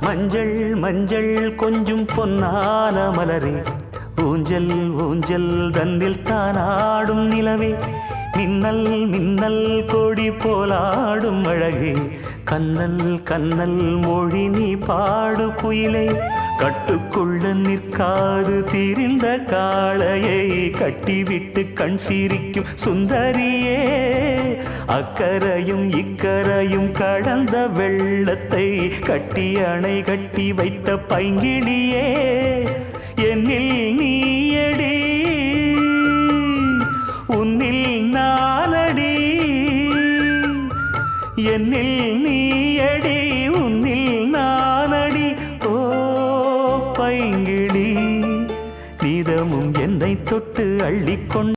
மஞ்சள் மஞ்சள் கொஞ்சம் பொன்னான மலரே. ஊஞ்சல் ஊஞ்சல் தன்னில் தானாடும் நிலவே. மின்னல் மின்னல் கொடி போலாடும் அழகே. கண்ணல் கண்ணல் மொழி நீ பாடு குயிலே கட்டுக்குள்ள நிற்காது திரிந்த காளையை. கட்டிவிட்டு கண் சிரிக்கும் சுந்தரியே. அக்கரையும் இக்கரையும் கடந்த வெள்ளத்தை கட்டி அணை கட்டி வைத்த பைங்கிடியே என்னில் நீயடி உன்னில் என்னில் நீயடி உன்னில் நானடி. ஓ பைங்கிடி நீதமும் என்னை தொட்டு அள்ளிக்கொண்டு